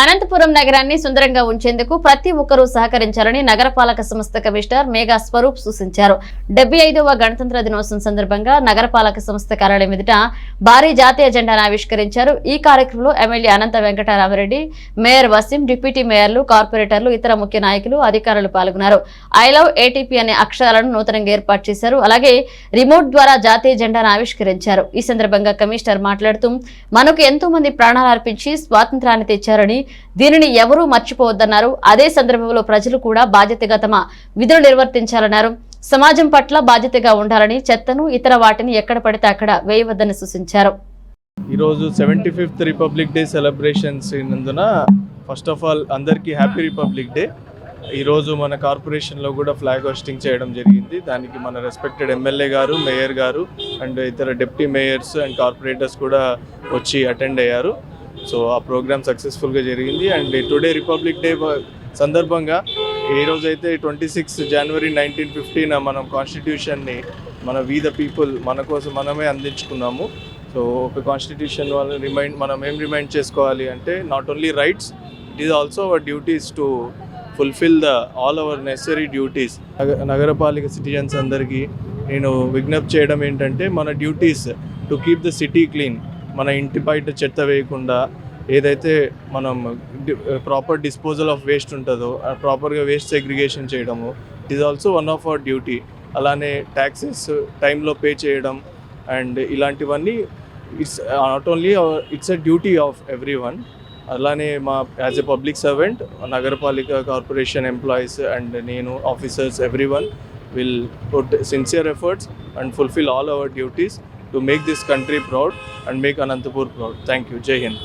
అనంతపురం నగరాన్ని సుందరంగా ఉంచేందుకు ప్రతి ఒక్కరూ సహకరించాలని నగరపాలక సంస్థ కమిషనర్ మేఘా స్వరూప్ సూచించారు. డెబ్బై ఐదవ గణతంత్ర దినోత్సవం సందర్భంగా నగరపాలక సంస్థ కార్యాలయం ఎదుట భారీ జాతీయ జెండాను ఆవిష్కరించారు. ఈ కార్యక్రమంలో MLA Anantha Venkatarama Reddy mayor Waseem deputy మేయర్లు కార్పొరేటర్లు ఇతర ముఖ్య నాయకులు అధికారులు పాల్గొన్నారు. ఐ లవ్ ఏటీపీ అనే అక్షరాలను నూతనంగా ఏర్పాటు చేశారు. అలాగే రిమోట్ ద్వారా జాతీయ జెండాను ఆవిష్కరించారు. ఈ సందర్భంగా కమిషనర్ మాట్లాడుతూ మనకు ఎంతో మంది ప్రాణాలు అర్పించి స్వాతంత్రాన్ని తెచ్చారని దీనిని ఎవరూ మర్చిపోవద్దన్నారు. అదే సందర్భంలో ప్రజలు కూడా బాధ్యతగా తమ విధులు నిర్వర్తించాలన్నారు. సమాజం పట్ల బాధ్యతగా ఉండాలని చెత్తను ఇతర వాటిని ఎక్కడ పడితే అక్కడ వేయవద్దని సూచించారు. ఈరోజు seventy fifth republic day celebrations నందున first of all అందరికీ హ్యాపీ రిపబ్లిక్ డే. ఈరోజు మన కార్పొరేషన్లో కూడా ఫ్లాగ్ హోస్టింగ్ చేయడం జరిగింది. దానికి మన రెస్పెక్టెడ్ ఎమ్మెల్యే గారు మేయర్ గారు అండ్ ఇతర డిప్యూటీ మేయర్స్ అండ్ కార్పొరేటర్స్ కూడా వచ్చి అటెండ్ అయ్యారు. సో ఆ ప్రోగ్రామ్ సక్సెస్ఫుల్గా జరిగింది అండ్ టుడే రిపబ్లిక్ డే సందర్భంగా ఈ రోజు అయితే twenty six January nineteen fifteen మనం కాన్స్టిట్యూషన్ని మన వీ ద పీపుల్ మన కోసం మనమే అందించుకున్నాము. సో ఒక కాన్స్టిట్యూషన్ వాళ్ళు రిమైండ్ మనం ఏం రిమైండ్ చేసుకోవాలి అంటే not only rights it is also our duties to fulfil the all our necessary duties నగరపాలిక citizens అందరికీ నేను విజ్ఞప్తి చేయడం ఏంటంటే మన duties to keep the city clean మన ఇంటి బయట చెత్త వేయకుండా ఏదైతే మనం ప్రాపర్ డిస్పోజల్ ఆఫ్ వేస్ట్ ఉంటుందో ప్రాపర్గా వేస్ట్ సెగ్రిగేషన్ చేయడము it is also one of our duty అలానే ట్యాక్సెస్ టైంలో పే చేయడం అండ్ ఇలాంటివన్నీ it's not only it's a duty of every one అలానే మా యాజ్ ఎ పబ్లిక్ సర్వెంట్ నగరపాలిక కార్పొరేషన్ ఎంప్లాయీస్ అండ్ నేను officers every one will put sincere efforts and fulfil all our duties to make this country proud and make Anantapur proud. Thank you జై హింద్